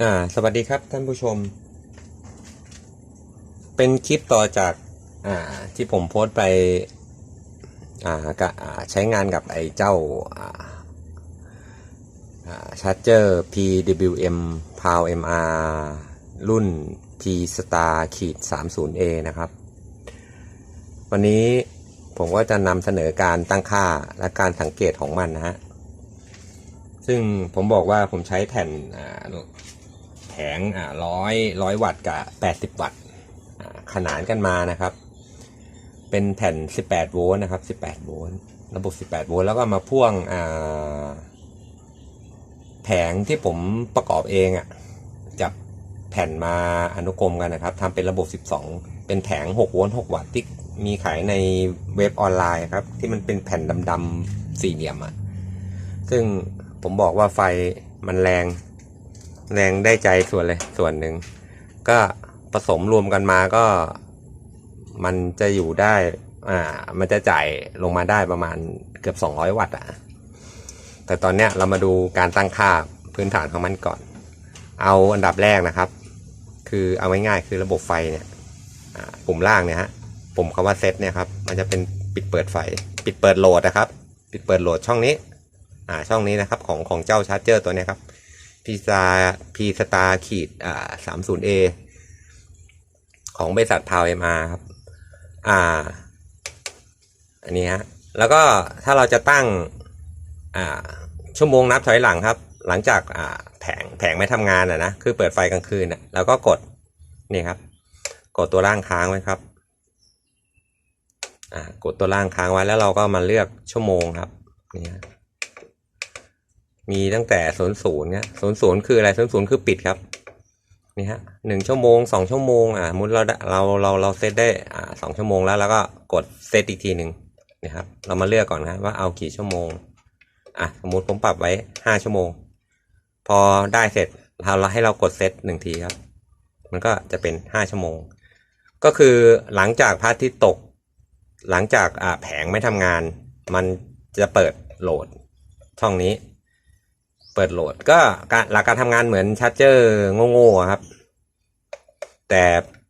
อ่าสวัสดีครับท่านผู้ชม เป็นคลิปต่อจากอ่าที่ผมโพสต์ไปอ่ากะอ่าใช้งานกับไอ้เจ้าอ่าชาร์จเจอร์ PWM POW MR รุ่น P Star ขีด 30A นะครับ วันนี้ผมก็จะนำเสนอการตั้งค่าและการสังเกตของมันนะฮะ ซึ่งผมบอกว่าผมใช้แผ่นอ่า แผงอ่าร้อยร้อยวัตต์กับแปดสิบวัตต์ขนานกันมานะครับ เป็นแผ่นสิบแปดโวลต์นะครับสิบแปดโวลต์ระบบสิบแปดโวลต์แล้วก็มาพ่วงอ่าแผงที่ผมประกอบเองอะ่ะจับแผ่นมาอนุกรมกันนะครับทำเป็นระบบ 12 เป็นแผง 6 โวลต์ 6 วัตต์ที่มีขายในเว็บออนไลน์ครับ ที่มันเป็นแผ่นดำๆสี่เหลี่ยมอะ่ะซึ่งผมบอกว่าไฟมันแรง แรงได้ใจส่วนเลยส่วนหนึ่ง ก็ผสมรวมกันมาก็ มันจะอยู่ได้ อ่า มันจะจ่ายลงมาได้ประมาณเกือบ 200 วัตต์อะแต่ตอนเนี้ยเรามาดูการตั้งค่าพื้นฐานของมันก่อน เอาอันดับแรกนะครับ คือเอาง่ายๆคือระบบไฟเนี่ยอ่าปุ่มล่างเนี่ยฮะปุ่มคำว่าเซตเนี่ยครับ มันจะเป็นปิดเปิดไฟ ปิดเปิดโหลดนะครับ ปิดเปิดโหลดช่องนี้ อ่า ช่องนี้นะครับ ของของเจ้าชาร์จเจอร์ตัวเนี้ยครับ พีซาพีสตาขีดอ่าสามศูนย์เอของบริษัทพาวเอ็มอาร์ครับ อ่า อันนี้ฮะ แล้วก็ถ้าเราจะตั้ง อ่า ชั่วโมงนับถอยหลังครับ หลังจากอ่าแผงแผงไม่ทำงานอะนะ คือเปิดไฟกลางคืนอะ แล้วก็กด นี่ครับ กดตัวล่างค้างไว้ครับ อ่า กดตัวล่างค้างไว้แล้วเราก็มาเลือกชั่วโมงครับ นี่ฮะ มีตั้งแต่ศูนย์ศูนย์เนี่ยศูนย์ศูนย์คืออะไรศูนย์ศูนย์คือปิดครับนี่ฮะหนึ่งชั่วโมงสองชั่วโมงอ่าสมมุติเราเราเราเราเซตได้อ่าสองชั่วโมงแล้วแล้วก็กดเซตอีกทีหนึ่งนะครับ เรามาเลือกก่อนนะว่าเอากี่ชั่วโมงอะสมมติผมปรับไว้ห้าชั่วโมง พอได้เสร็จเราเราให้เรากดเซตหนึ่งทีครับ มันก็จะเป็นห้าชั่วโมง ก็คือหลังจากพระอาทิตย์ตก หลังจากอ่าแผงไม่ทำงาน มันจะเปิดโหลดช่องนี้ เปิดโหลด ก็การหลักการทำงานเหมือนชาร์จเจอร์โง่ๆครับ แต่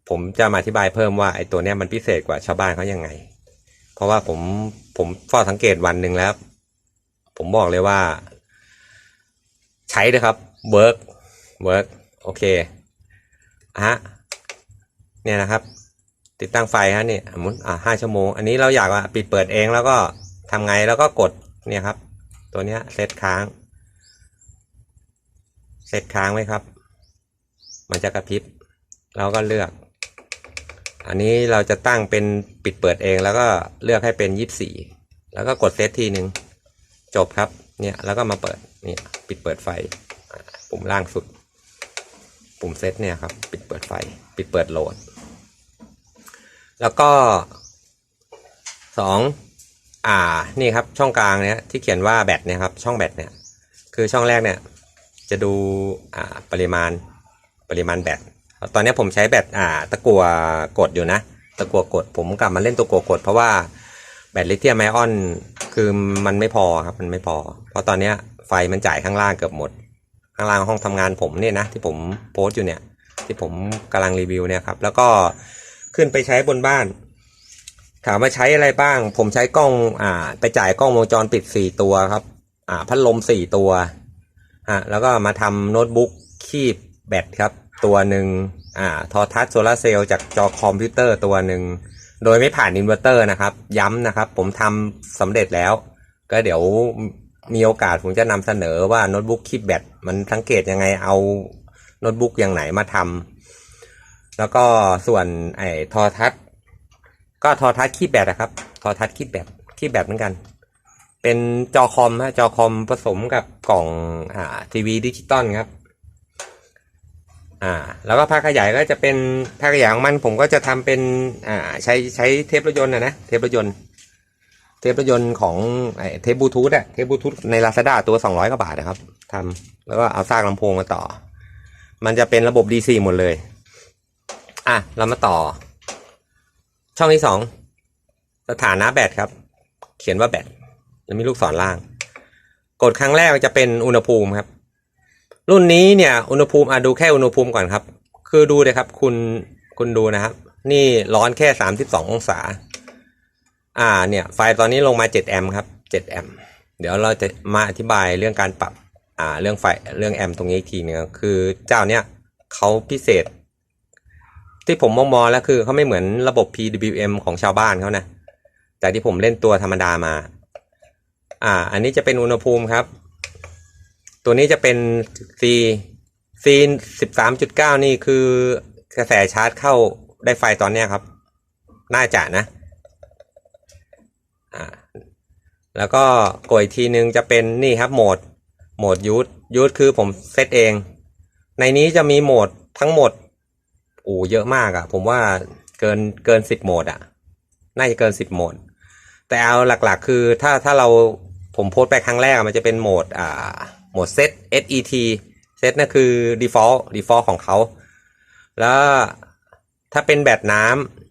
ผมจะมาอธิบายเพิ่มว่าไอ้ตัวเนี้ยมันพิเศษกว่าชาวบ้านเขายังไง เพราะว่าผมผมเฝ้าสังเกตวันหนึ่งแล้ว ผมบอกเลยว่า ใช้เลยครับเวิร์กเวิร์กโอเคฮะเนี่ยนะครับ ติดตั้งไฟฮะเนี่ยสมมติอ่าห้าชั่วโมง อันนี้เราอยากว่าปิดเปิดเองแล้วก็ทำไงแล้วก็กดเนี่ยครับ ตัวเนี้ยเซตค้าง เซตค้างไว้ครับ มันจะกระพริบ เราก็เลือก อันนี้เราจะตั้งเป็นปิดเปิดเองแล้วก็เลือกให้เป็นยี่สิบสี่แล้วก็กดเซตทีหนึ่งจบครับ เนี่ยแล้วก็มาเปิดเนี่ยปิดเปิดไฟ ปุ่มล่างสุด ปุ่มเซตเนี่ยครับปิดเปิดไฟ ปิดเปิดโหลด แล้วก็สองอ่านี่ครับช่องกลางเนี่ยที่เขียนว่าแบตเนี่ยครับช่องแบตเนี่ยคือช่องแรกเนี่ย จะดูปริมาณปริมาณแบตตอนนี้ผมใช้แบตตะกัวกดอยู่นะ ตะกัวกดผมกลับมาเล่นตะกัวกด เพราะว่าแบตลิเธียมไอออนคือมันไม่พอครับมันไม่พอ เพราะตอนนี้ไฟมันจ่ายข้างล่างเกือบหมด ข้างล่างห้องทำงานผมเนี่ยนะที่ผมโพสต์อยู่เนี่ย ที่ผมกำลังรีวิวเนี่ยครับแล้วก็ขึ้นไปใช้บนบ้าน ถามว่าใช้อะไรบ้าง ผมใช้กล้องอ่าไปจ่ายกล้องวงจรปิดสี่ตัวครับ อ่าพัดลมสี่ตัว ฮะแล้วก็มาทำโน้ตบุ๊กคีบแบตครับ ตัวหนึ่งอ่าทอทัชโซลาเซลล์จากจอคอมพิวเตอร์ตัวหนึ่ง โดยไม่ผ่านอินเวอร์เตอร์นะครับ ย้ำนะครับ ผมทำสำเร็จแล้ว ก็เดี๋ยวมีโอกาสผมจะนำเสนอว่าโน้ตบุ๊กคีบแบตมันสังเกตยังไงเอาโน้ตบุ๊กอย่างไหนมาทำแล้วก็ส่วนไอ้ทอทัชก็ทอทัชคีบแบตนะครับ ทอทัชคีบแบตคีบแบตเหมือนกัน เป็นจอคอมฮะจอคอมผสมกับกล่องอ่าทีวีดิจิตอลครับ อ่า แล้วก็ภาคขยายก็จะเป็นภาคขยายของมันผมก็จะทำเป็นอ่าใช้ใช้เทปรถยนต์นะนะเทปรถยนต์เทปรถยนต์ของไอเทปบลูทูธอะเทปบลูทูธในลาซาด้าตัวสองร้อยกว่าบาทนะครับทำแล้วก็เอาซากลำโพงมาต่อ มันจะเป็นระบบ DC หมดเลย อะ เรามาต่อ ช่องที่สองสถานะแบตครับ เขียนว่าแบต แล้วมีลูกศรล่าง กดครั้งแรกจะเป็นอุณหภูมิครับ รุ่นนี้เนี่ยอุณหภูมิอะดูแค่อุณหภูมิก่อนครับ คือดูเลยครับ คุณคุณดูนะครับ นี่ร้อนแค่สามสิบสององศา อ่าเนี่ยไฟตอนนี้ลงมาเจ็ดแอมครับเจ็ดแอมเดี๋ยวเราจะมาอธิบายเรื่องการปรับอ่าเรื่องไฟเรื่องแอมตรงนี้อีกทีหนึงคือเจ้าเนี้ยเขาพิเศษ ที่ผมมองมองแล้วคือเขาไม่เหมือนระบบ PWM ของชาวบ้านเขานะแต่ที่ผมเล่นตัวธรรมดามา อ่า อันนี้จะเป็นอุณหภูมิครับ ตัวนี้จะเป็น C C สิบสามจุดเก้านี่คือกระแสชาร์จเข้าได้ไฟตอนเนี้ยครับ น่าจะนะอ่าแล้วก็กดอีกทีนึงจะเป็นนี่ครับโหมดโหมดยูทยูทคือผมเซตเอง ในนี้จะมีโหมดทั้งหมดโอ้เยอะมากอะผมว่าเกินเกินสิบโหมดอะ น่าจะเกินสิบโหมด แต่เอาหลักๆ คือถ้าถ้าเรา ผมโพสต์ไปครั้งแรกมันจะเป็นโหมดอ่าโหมดเซต set เซตนั่นคือ default default ของเขา แล้วถ้าเป็นแบตน้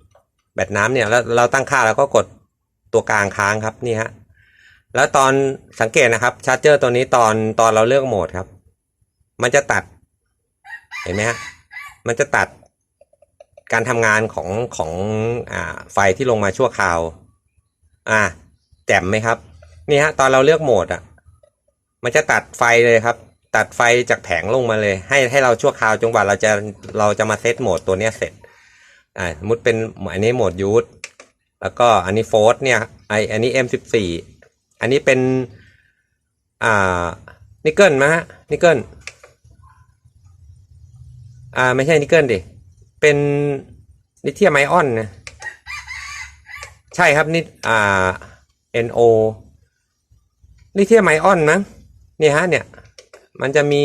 ำแบตน้ำเนี่ยแล้วเราตั้งค่าแล้วก็กดตัวกลางค้างครับนี่ฮะแล้วตอนสังเกตนะครับชาร์จเจอร์ตัวนี้ตอนตอนเราเลือกโหมดครับ มันจะตัด เห็นไหมฮะมันจะตัดการทำงานของของอ่าไฟที่ลงมาชั่วคราว อ่า แจ่มไหมครับ นี่ฮะตอนเราเลือกโหมดอะ มันจะตัดไฟเลยครับ ตัดไฟจากแผงลงมาเลย ให้ให้เราชั่วคราวจนกว่าเราจะเราจะมาเซตโหมดตัวเนี้ยเสร็จอ่าสมมติเป็นอันนี้โหมดยูทแล้วก็อันนี้โฟร์เนี่ยไออันนี้ M14 อันนี้เป็นอ่านิกเกิลมะฮะนิกเกิลอ่าไม่ใช่นิกเกิลดิ เป็นลิเธียมไอออนนะ ใช่ครับนี่อ่า NO ลิเธียมไอออนนะเนี่ยฮะเนี่ย มันจะมี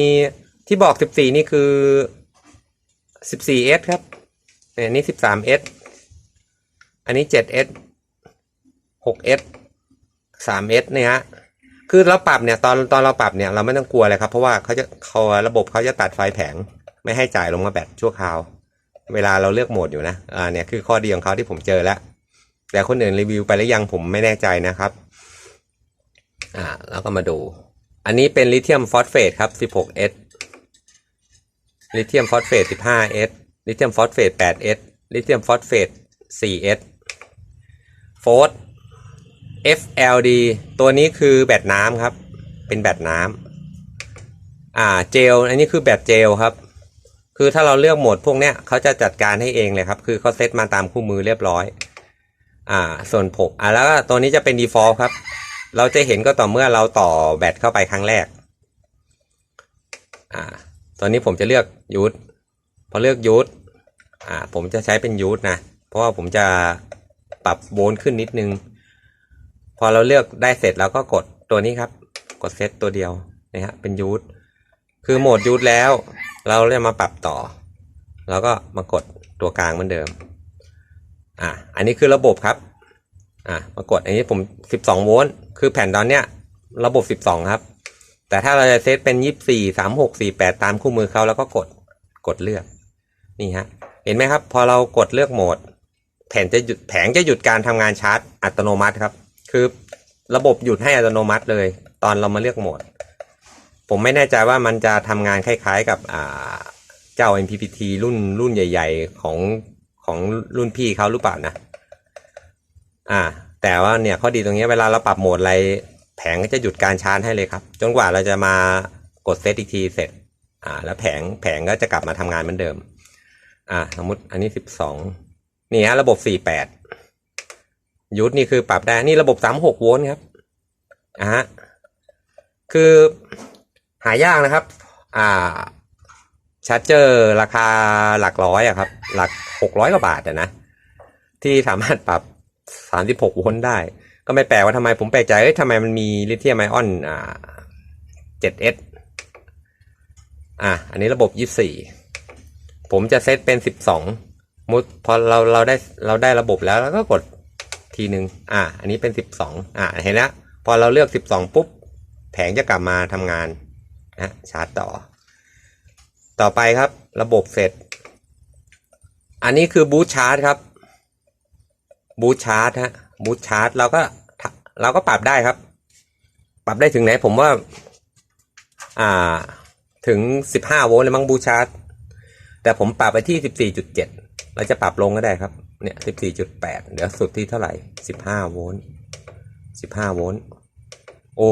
ที่บอก 14 นี่คือ 14S ครับเนี่ยนี่ 13S อันนี้ 7S 6S 3S เนี่ยฮะคือเราปรับเนี่ยตอนตอนเราปรับเนี่ยเราไม่ต้องกลัวเลยครับ เพราะว่าเขาจะเขาระบบเขาจะตัดไฟแผง ไม่ให้จ่ายลงมาแบตชั่วคราว เวลาเราเลือกโหมดอยู่นะอ่าเนี่ยคือข้อดีของเขาที่ผมเจอแล้ว แต่คนอื่นรีวิวไปแล้วยังผมไม่แน่ใจนะครับ อ่าแล้วก็มาดู อันนี้เป็นลิเธียมฟอสเฟตครับ 16S ลิเธียมฟอสเฟต 15S ลิเธียมฟอสเฟต 8S ลิเธียมฟอสเฟต 4S โฟร์ FLD ตัวนี้คือแบตน้ำครับ เป็นแบตน้ำอ่าเจล อันนี้คือแบตเจลครับ คือถ้าเราเลือกโหมดพวกเนี้ยเขาจะจัดการให้เองเลยครับ คือเขาเซตมาตามคู่มือเรียบร้อย อ่า ส่วนผม อ่าแล้วก็ตัวนี้จะเป็น default ครับ เราจะเห็นก็ต่อเมื่อเราต่อแบตเข้าไปครั้งแรก อ่า ตอนนี้ผมจะเลือกยูทพอเลือกยูทอ่า ผมจะใช้เป็นยูทนะ เพราะว่าผมจะปรับโวลต์ขึ้นนิดนึง พอเราเลือกได้เสร็จแล้วก็กดตัวนี้ครับ กดเซตตัวเดียวนะฮะ เป็นยูทคือโหมดยูทแล้ว เราจะมาปรับต่อ แล้วก็มากดตัวกลางเหมือนเดิม อ่า อันนี้คือระบบครับ อะมากดอันนี้ผม12โวลต์คือแผ่นตอนเนี้ยระบบ12ครับ แต่ถ้าเราจะเซตเป็น24 36 48ตามคู่มือเขาแล้วก็กดกดเลือก นี่ฮะ เห็นไหมครับ พอเรากดเลือกโหมด แผงจะหยุดแผงจะหยุดการทำงานชาร์จอัตโนมัติครับ คือระบบหยุดให้อัตโนมัติเลย ตอนเรามาเลือกโหมด ผมไม่แน่ใจว่ามันจะทำงานคล้ายๆกับอ่าเจ้า MPPT รุ่นรุ่นใหญ่ ๆ ของของรุ่นพี่เขาหรือเปล่านะ อ่า แต่ว่าเนี่ยข้อดีตรงนี้เวลาเราปรับโหมดอะไรแผงก็จะหยุดการชาร์จให้เลยครับ จนกว่าเราจะมากดเซตอีกทีเสร็จ อ่า แล้วแผงแผงก็จะกลับมาทำงานเหมือนเดิม อ่า สมมติอันนี้สิบสองนี่ฮะระบบสี่แปดยุทธนี่คือปรับได้นี่ระบบสามหกโวลต์ครับอ่าฮะคือหายากนะครับ อ่าชาร์จเจอร์ราคาหลักร้อยอะครับ หลักหกร้อยกว่าบาทอะนะ ที่สามารถปรับ สามสิบหกโวลต์ได้ ก็ไม่แปลกว่าทำไมผมแปลกใจเอ้ยทำไมมันมีลิเธียมไอออนอ่า 7S อะ อันนี้ระบบยี่สี่ผมจะเซตเป็นสิบสองมุดพอเราเราได้เราได้ระบบแล้วแล้วก็กดทีหนึ่งอะ อันนี้เป็นสิบสองอะ เห็นนะพอเราเลือกสิบสองปุ๊บ แผงจะกลับมาทำงานนะชาร์จต่อ ต่อไปครับ ระบบเสร็จ อันนี้คือบูทชาร์จครับ บูทชาร์จฮะบูทชาร์จเราก็เราก็ปรับได้ครับ ปรับได้ถึงไหนผมว่า อ่า ถึง15โวลต์เลยมั้งบูชาร์จแต่ผมปรับไปที่14.7เจ็ดเราจะปรับลงก็ได้ครับ เนี่ย14.8เดี๋ยวสุดที่เท่าไหร่15โวลต์15โวลต์โอ้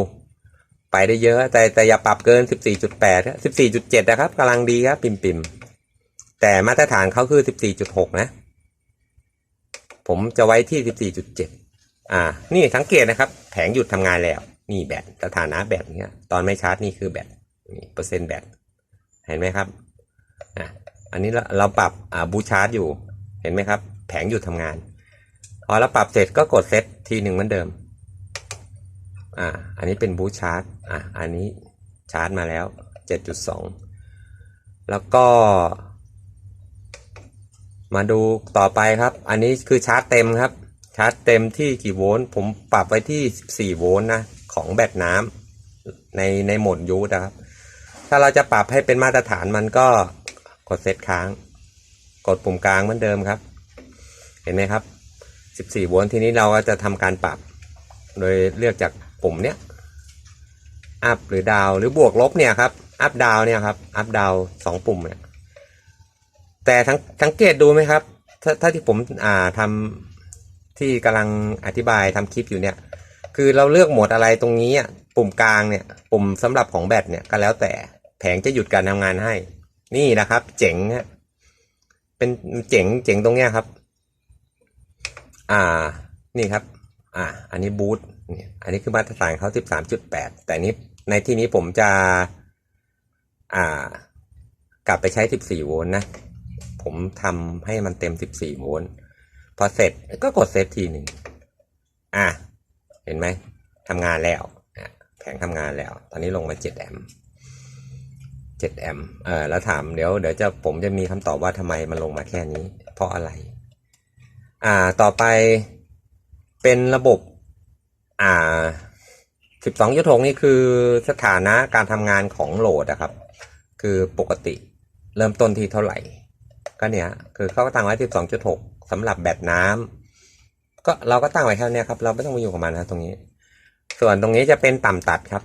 ไปได้เยอะ แต่แต่อย่าปรับเกิน14.8ครับ14.7นะครับกำลังดีครับปิมปิมแต่มาตรฐานเขาคือ14.6นะ ผมจะไว้ที่ 14.7 อ่า นี่สังเกตนะครับ แผงหยุดทำงานแล้ว นี่แบตสถานะแบตเนี้ย ตอนไม่ชาร์จนี่คือแบตนี่เปอร์เซ็นต์แบต เห็นไหมครับ อะ อันนี้เราเราปรับ อ่าบูชาร์จอยู่ เห็นไหมครับ แผงหยุดทำงาน พอเราปรับเสร็จก็กดเซตทีหนึ่งเหมือนเดิม อ่า อันนี้เป็นบูชาร์จ อะ อันนี้ชาร์จมาแล้ว 7.2 แล้วก็ มาดูต่อไปครับ อันนี้คือชาร์จเต็มครับ ชาร์จเต็มที่กี่โวลต์ผมปรับไว้ที่ 14 โวลต์นะ ของแบตน้ำในในโหมดยูทนะครับ ถ้าเราจะปรับให้เป็นมาตรฐานมันก็กดเซตค้าง กดปุ่มกลางเหมือนเดิมครับ เห็นไหมครับ 14 โวลต์ทีนี้เราก็จะทำการปรับ โดยเลือกจากปุ่มเนี้ยอัพหรือดาวหรือบวกลบเนี่ยครับอัพดาวเนี่ยครับอัพดาวสองปุ่มเนี่ย แต่ทั้งสังเกตดูไหมครับ ถ้าถ้าที่ผมอ่าทำที่กำลังอธิบายทำคลิปอยู่เนี่ย คือเราเลือกโหมดอะไรตรงนี้อะปุ่มกลางเนี่ย ปุ่มสำหรับของแบตเนี่ยก็แล้วแต่แผงจะหยุดการทำงานให้ นี่นะครับ เจ๋งฮะเป็นเจ๋งเจ๋งตรงเนี้ยครับ อ่า นี่ครับ อ่า อันนี้บูทเนี่ยอันนี้คือมาตรฐานเขาสิบสามจุดแปดแต่นี้ในที่นี้ผมจะ อ่ากลับไปใช้สิบสี่โวลต์นะ ผมทำให้มันเต็ม 14โวลต์พอเสร็จก็กดเซฟทีหนึ่งอะ เห็นไหมทำงานแล้วแผงทำงานแล้ว ตอนนี้ลงมา7แอมป์7แอมป์เออแล้วถามเดี๋ยวเดี๋ยวจะผมจะมีคำตอบว่าทำไมมันลงมาแค่นี้ เพราะอะไร อ่าต่อไปเป็นระบบ อ่า 12.6นี่คือสถานะการทำงานของโหลดนะครับ คือปกติเริ่มต้นที่เท่าไหร่ ก็เนี่ยคือเขาก็ตั้งไว้12.6สองจุดหกสำหรับแบตน้ำก็เราก็ตั้งไว้แค่นี้ครับ เราไม่ต้องมาอยู่กับมันนะตรงนี้ ส่วนตรงนี้จะเป็นต่ำตัดครับ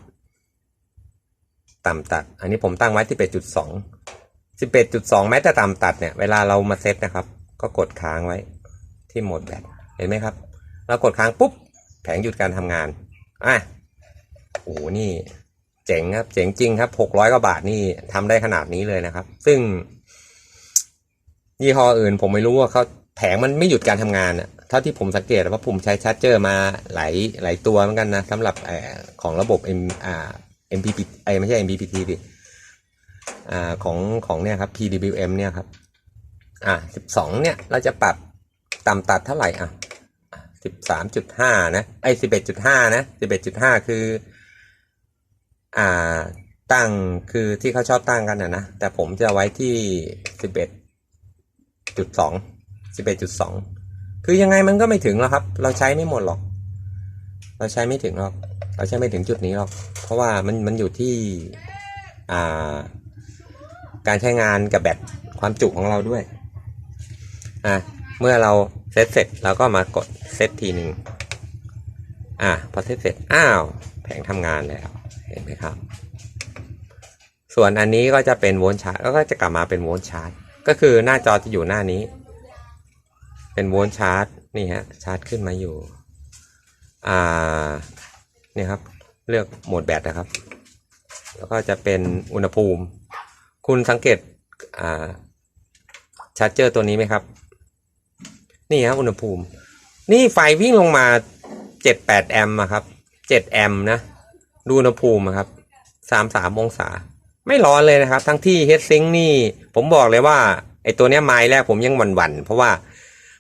ต่ำตัด อันนี้ผมตั้งไว้ที่11.2 11.2แม้แต่ต่ำตัดเนี่ยเวลาเรามาเซตนะครับ ก็กดค้างไว้ที่โหมดแบตเห็นไหมครับเรากดค้างปุ๊บแผงหยุดการทำงานอะโอ้โหนี่ เจ๋งครับ เจ๋งจริงครับ600กว่าบาทนี่ทำได้ขนาดนี้เลยนะครับ ซึ่ง ยี่ห้ออื่น ผมไม่รู้ว่าเขาแผงมันไม่หยุดการทำงานอะเท่าที่ผมสังเกตว่าผมใช้ชาร์จเจอร์มาหลายหลายตัวเหมือนกันนะสำหรับอของระบบ M อ่า MPP ไอไม่ใช่ MPPT ดิอ่าของของเนี่ยครับ PWM เนี่ยครับ อ่าสิบสองเนี่ยเราจะปรับต่ำตัดเท่าไหร่อะสิบสามจุดห้านะไอสิบเอ็ดจุดห้านะสิบเอ็ดจุดห้าคือ อ่าตั้งคือที่เขาชอบตั้งกันนะนะแต่ผมจะไว้ที่สิบเอ็ด จุดสองสิบเอ็ดจุดสองคือยังไงมันก็ไม่ถึงหรอกครับ เราใช้ไม่หมดหรอก เราใช้ไม่ถึงหรอก เราใช้ไม่ถึงจุดนี้หรอก เพราะว่ามันมันอยู่ที่อ่าการใช้งานกับแบตความจุของเราด้วย อะ เมื่อเราเซตเสร็จเราก็มากดเซตทีหนึ่งอะ พอเซตเสร็จ อ้าว แผงทำงานแล้ว เห็นไหมครับ ส่วนอันนี้ก็จะเป็นโวลต์ชาร์จ ก็จะกลับมาเป็นโวลต์ชาร์จ ก็คือหน้าจอจะอยู่หน้านี้ เป็นโวลต์ชาร์จนี่ฮะชาร์จขึ้นมาอยู่ อ่านี่ครับ เลือกโหมดแบตนะครับ แล้วก็จะเป็นอุณหภูมิ คุณสังเกตอ่าชาร์จเจอร์ตัวนี้ไหมครับ นี่ครับอุณหภูมิ นี่ไฟวิ่งลงมาเจ็ดแปดแอมป์ครับเจ็ดแอมป์นะ ดูอุณหภูมิครับสามสามองศา ไม่ร้อนเลยนะครับ ทั้งที่เฮดซิงนี่ ผมบอกเลยว่าไอตัวเนี้ยไม้แรกผมยังหวั่นๆเพราะว่า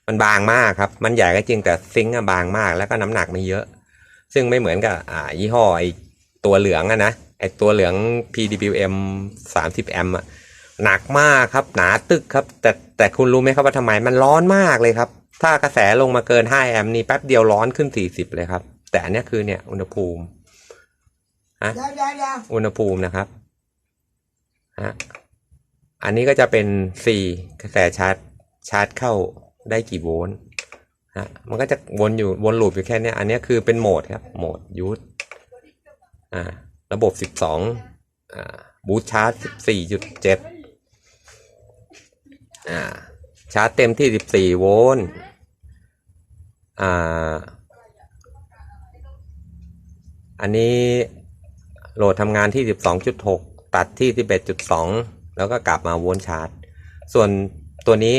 มันบางมากครับ มันใหญ่ก็จริงแต่ซิงค์อะบางมาก แล้วก็น้ำหนักไม่เยอะ ซึ่งไม่เหมือนกับอ่ายี่ห้อไอตัวเหลืองอะนะไอตัวเหลือง PWM 30 แอมป์อะหนักมากครับ หนาตึกครับ แต่แต่คุณรู้ไหมครับว่าทำไมมันร้อนมากเลยครับ ถ้ากระแสลงมาเกิน 5 แอมป์นี่แป๊บเดียวร้อนขึ้น 40 เลยครับ แต่อันเนี้ยคือเนี่ยอุณหภูมิเดี๋ยวเดี๋ยวเดี๋ยวอุณหภูมินะครับ ฮะอันนี้ก็จะเป็น C กระแสชาร์จชาร์จเข้าได้กี่โวลต์ฮะมันก็จะวนอยู่วนลูปอยู่แค่เนี้ยอันเนี้ยคือเป็นโหมดครับโหมดยูทอ่าระบบ 12อ่าบูทชาร์จสิบสี่จุดเจ็ดอ่าชาร์จเต็มที่สิบสี่โวลต์อ่าอันนี้โหลดทำงานที่ 12.6 ตัดที่ 11.2 แล้วก็กลับมาวนชาร์จ ส่วนตัวนี้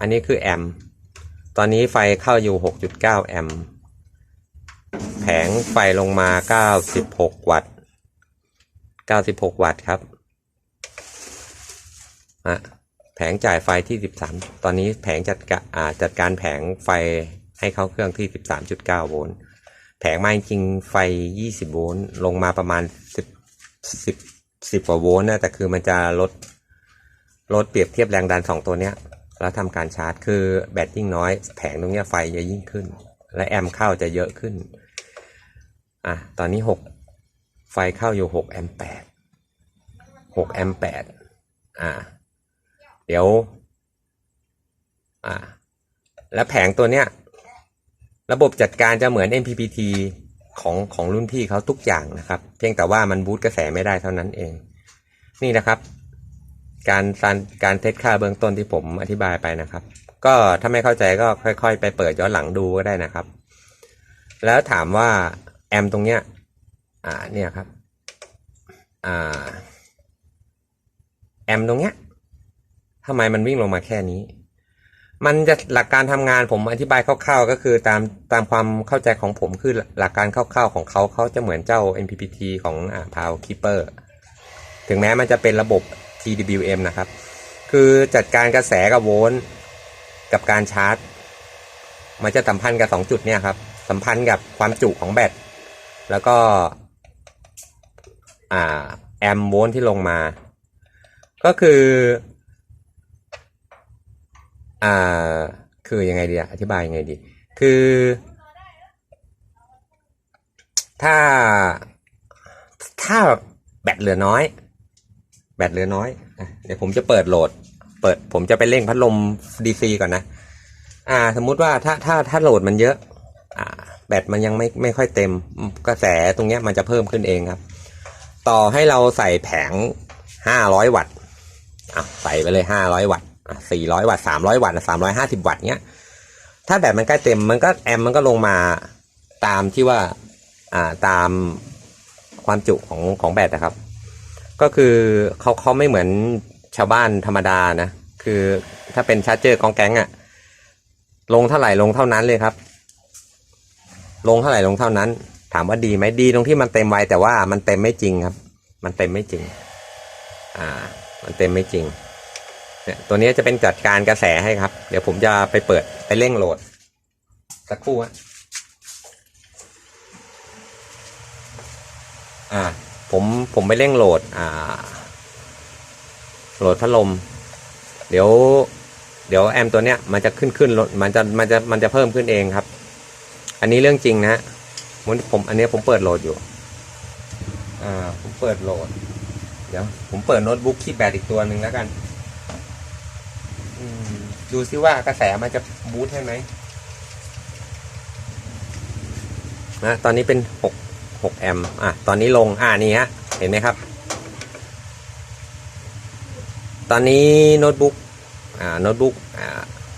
อันนี้คือแอมป์ตอนนี้ไฟเข้าอยู่ 6.9 แอมป์แผงไฟลงมา 96 วัตต์ 96 วัตต์ครับอะแผงจ่ายไฟที่ 13 ตอนนี้แผงจัดกาจัดการแผงไฟให้เข้าเครื่องที่ 13.9 โวลต์ แผงมาจริงไฟ 20 โวลต์ ลงมาประมาณ 10 10 10กว่าโวลต์นะแต่คือมันจะลดลดเปรียบเทียบแรงดัน2ตัวเนี้ย แล้วทำการชาร์จคือแบตยิ่งน้อย แผงตรงเนี้ยไฟจะยิ่งขึ้น และแอมป์เข้าจะเยอะขึ้น อะ ตอนนี้6ไฟเข้าอยู่6แอมป์8 6แอมป์8อ่า เดี๋ยว อ่า แล้วแผงตัวเนี้ย ระบบจัดการจะเหมือน MPPT ของของรุ่นพี่เขาทุกอย่างนะครับ เพียงแต่ว่ามันบูตกระแสไม่ได้เท่านั้นเอง นี่นะครับ การการการเทสค่าเบื้องต้นที่ผมอธิบายไปนะครับ ก็ถ้าไม่เข้าใจก็ค่อย ๆ ไปเปิดย้อนหลังดูก็ได้นะครับ แล้วถามว่าแอมตรงเนี้ยอ่าเนี่ยครับอ่าแอมตรงเนี้ยทำไมมันวิ่งลงมาแค่นี้ มันจะหลักการทำงานผมอธิบายคร่าวๆ ก็คือตามตามความเข้าใจของผมคือหลักการคร่าวๆของเขาเขาจะเหมือนเจ้า MPPT ของอ่า Power Keeper ถึงแม้มันจะเป็นระบบ TWM นะครับ คือจัดการกระแสกับโวลต์กับการชาร์จ มันจะสัมพันธ์กับสองจุดเนี่ยครับ สัมพันธ์กับความจุของแบตแล้วก็อ่าแอมโวลต์ที่ลงมา ก็คือ อ่า คือยังไงดีอะอธิบายยังไงดี คือ ถ้า ถ้าแบตเหลือน้อย แบตเหลือน้อยอะเดี๋ยวผมจะเปิดโหลด เปิด ผมจะไปเร่งพัดลม DC ก่อนนะ อ่า สมมุติว่าถ้าถ้าถ้าโหลดมันเยอะ อ่า แบตมันยังไม่ไม่ค่อยเต็ม กระแสตรงเนี้ยมันจะเพิ่มขึ้นเองครับ ต่อให้เราใส่แผงห้าร้อยวัตต์อะใส่ไปเลยห้าร้อยวัตต์ สี่ร้อยวัตต์สามร้อยวัตต์สามร้อยห้าสิบวัตต์เนี้ย ถ้าแบตมันใกล้เต็มมันก็แอมมันก็ลงมาตามที่ว่าอ่าตามความจุของของแบตนะครับ ก็คือเขาเขาไม่เหมือนชาวบ้านธรรมดานะ คือถ้าเป็นชาร์จเจอร์กองแก๊งอะลงเท่าไหร่ลงเท่านั้นเลยครับ ลงเท่าไหร่ลงเท่านั้น ถามว่าดีไหมดีตรงที่มันเต็มไวแต่ว่ามันเต็มไม่จริงครับ มันเต็มไม่จริง อ่า มันเต็มไม่จริง เนี่ยตัวนี้จะเป็นจัดการกระแสให้ครับ เดี๋ยวผมจะไปเปิดไปเร่งโหลด สักครู่ฮะอ่าผมผมไปเร่งโหลดอ่า โหลดพัดลม เดี๋ยว เดี๋ยวแอมตัวเนี้ยมันจะขึ้นขึ้นลดมันจะมันจะมันจะเพิ่มขึ้นเองครับ อันนี้เรื่องจริงนะผมผมอันนี้ผมเปิดโหลดอยู่ อ่า ผมเปิดโหลด เดี๋ยว ผมเปิดโน้ตบุ๊กคีย์แบดอีกตัวหนึ่งแล้วกัน ดูซิว่ากระแสมันจะบูทให้ไหมนะตอนนี้เป็นหกหกแอมป์อะตอนนี้ลงอ่านี่ฮะเห็นไหมครับ ตอนนี้โน้ตบุ๊กอ่าโน้ตบุ๊กอ่า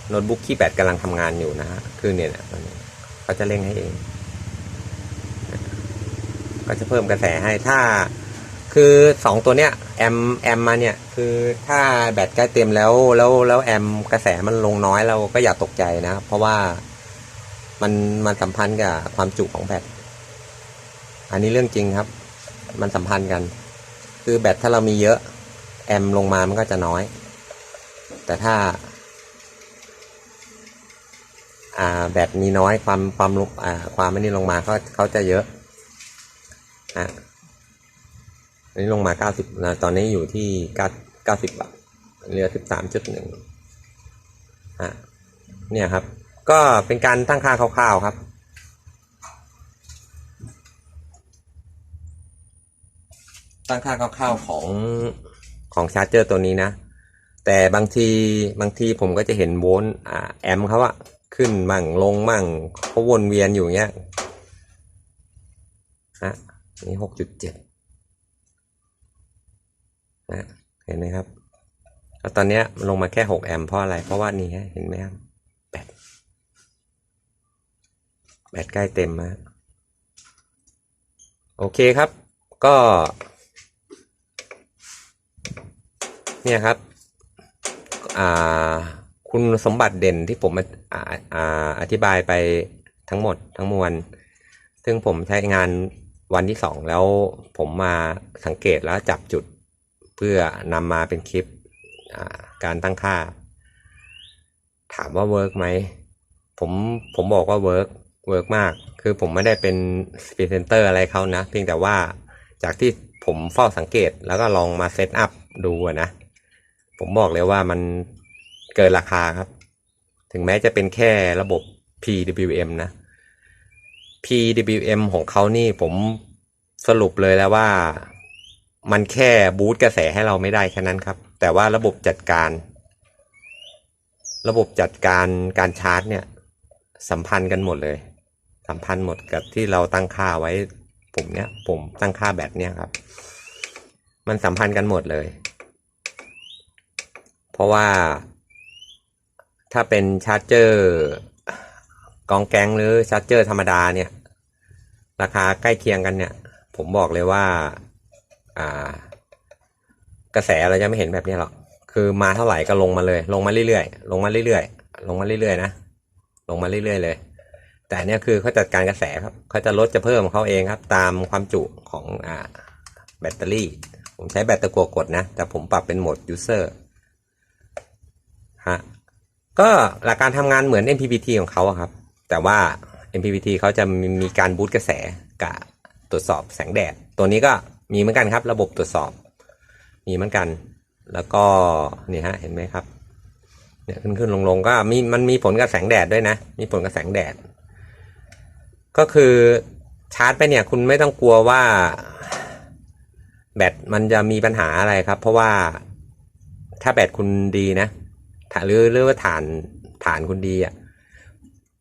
โน้ตบุ๊กคีย์แบดกำลังทำงานอยู่นะฮะคือเนี่ยตอนนี้เขาจะเร่งให้เอง ก็จะเพิ่มกระแสให้ถ้า คือสองตัวเนี้ยแอมแอมมาเนี่ยคือถ้าแบตใกล้เต็มแล้วแล้วแล้วแอมกระแสมันลงน้อยเราก็อย่าตกใจนะ เพราะว่ามันมันสัมพันธ์กับความจุของแบตอันนี้เรื่องจริงครับ มันสัมพันธ์กัน คือแบตถ้าเรามีเยอะ แอมลงมามันก็จะน้อย แต่ถ้าอ่าแบตมีน้อยความความลุกอ่าความไม่นี่ลงมาเขาเขาจะเยอะอะ อันนี้ลงมา 90นะตอนนี้อยู่ที่ 90 บาทเหลือ 13.1อะเนี่ยครับ ก็เป็นการตั้งค่าคร่าวๆครับ ตั้งค่าคร่าวๆของของชาร์จเจอร์ตัวนี้นะ แต่บางทีบางทีผมก็จะเห็นโวลต์อ่าแอมป์เขาอะขึ้นมั่งลงมั่งเขาวนเวียนอยู่เงี้ยฮะอันนี่6.7 นะเห็นไหมครับแล้วตอนนี้ลงมาแค่หกแอมเพราะอะไร เพราะว่านี่ฮะเห็นไหมครับแบตแบตใกล้เต็มแล้วโอเคครับ ก็ เนี่ยครับอ่าคุณสมบัติเด่นที่ผมอ่าอ่าอธิบายไปทั้งหมดทั้งมวล ซึ่งผมใช้งานวันที่สองแล้วผมมาสังเกตแล้วจับจุด พื่อนำมาเป็นคลิปการตั้งค่า ถามว่าเวิร์กไหมผมผมบอกว่าเวิร์กเวิร์กมาก คือผมไม่ได้เป็นสปีเซนเตอร์อะไรเขานะ เพียงแต่ว่าจากที่ผมเฝ้าสังเกตแล้วก็ลองมาเซตอัพดูนะ ผมบอกเลยว่ามันเกินราคาครับ ถึงแม้จะเป็นแค่ระบบ PWM นะ PWM ของเขานี่ผมสรุปเลยแล้วว่า มันแค่บูตกระแสให้เราไม่ได้แค่นั้นครับ แต่ว่าระบบจัดการ ระบบจัดการการชาร์จเนี่ย สัมพันธ์กันหมดเลย สัมพันธ์หมดกับที่เราตั้งค่าไว้ผมเนี้ยผมตั้งค่าแบบเนี้ยครับ มันสัมพันธ์กันหมดเลย เพราะว่า ถ้าเป็นชาร์จเจอร์กองแกงหรือชาร์จเจอร์ธรรมดาเนี่ย ราคาใกล้เคียงกันเนี่ย ผมบอกเลยว่า กระแสเราจะไม่เห็นแบบนี้หรอก คือมาเท่าไหร่ก็ลงมาเลย ลงมาเรื่อยๆ ลงมาเรื่อยๆ ลงมาเรื่อยๆนะ ลงมาเรื่อยๆเลย แต่เนี่ยคือเขาจัดการกระแสครับเขาจะลดจะเพิ่มเขาเองครับ ตามความจุของอ่าแบตเตอรี่ ผมใช้แบตตะกัวกดนะ แต่ผมปรับเป็นโหมด user ฮะ ก็หลักการทำงานเหมือน MPPT ของเขาครับ แต่ว่า MPPT เขาจะมีการบูตกระแสกับตรวจสอบแสงแดด ตัวนี้ก็ มีเหมือนกันครับ ระบบตรวจสอบ มีเหมือนกัน แล้วก็นี่ฮะเห็นไหมครับเนี่ยขึ้นขึ้นลงลงก็มีมันมีผลกับแสงแดดด้วยนะ มีผลกับแสงแดด ก็คือชาร์จไปเนี่ยคุณไม่ต้องกลัวว่า แบตมันจะมีปัญหาอะไรครับ เพราะว่าถ้าแบตคุณดีนะถ้าหรือหรือว่าฐานฐานคุณดีอะ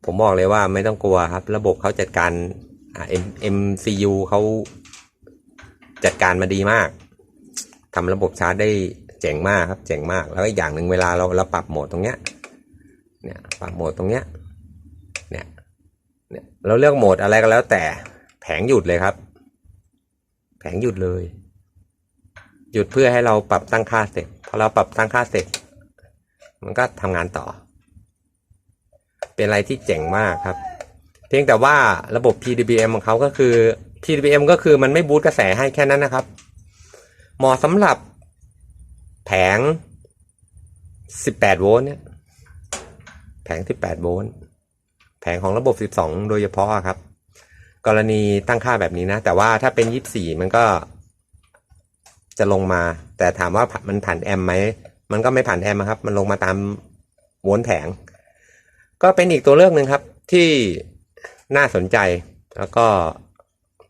ผมบอกเลยว่าไม่ต้องกลัวครับ ระบบเขาจัดการอ่า M MCU เขา จัดการมาดีมากทำระบบชาร์จได้เจ๋งมากครับ เจ๋งมาก แล้วอีกอย่างหนึ่งเวลาเราเราปรับโหมดตรงเนี้ย เนี่ย ปรับโหมดตรงเนี้ย เนี่ย เนี่ย เราเลือกโหมดอะไรก็แล้วแต่แผงหยุดเลยครับ แผงหยุดเลย หยุดเพื่อให้เราปรับตั้งค่าเสร็จ พอเราปรับตั้งค่าเสร็จ มันก็ทำงานต่อ เป็นอะไรที่เจ๋งมากครับ เพียงแต่ว่าระบบ PWM ของเขาก็คือ PWM ก็คือมันไม่บูตกระแสให้แค่นั้นนะครับ เหมาะสำหรับแผง 18 โวลต์เนี่ย แผง 18 โวลต์ แผงของระบบ 12 โดยเฉพาะครับ กรณีตั้งค่าแบบนี้นะ แต่ว่าถ้าเป็น 24 มันก็จะลงมา แต่ถามว่ามันผ่านแอมป์ไหม มันก็ไม่ผ่านแอมป์ครับ มันลงมาตามโวลต์แผง ก็เป็นอีกตัวเลือกหนึ่งครับที่น่าสนใจ แล้วก็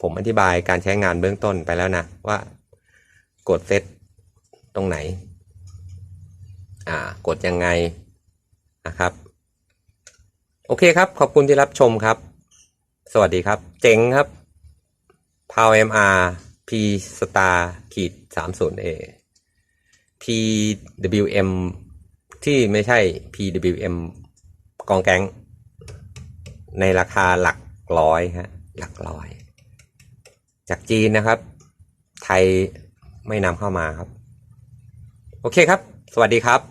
ผมอธิบายการใช้งานเบื้องต้นไปแล้วนะว่ากดเซตตรงไหน อ่ากดยังไงนะครับ โอเคครับ ขอบคุณที่รับชมครับ สวัสดีครับ เจ๋งครับ p o w MR P Star ขีด 30A PWM ที่ไม่ใช่ PWM กองแกงในราคาหลักร้อยฮะ หลักร้อย จากจีนนะครับ ไทยไม่นำเข้ามาครับ โอเคครับ สวัสดีครับ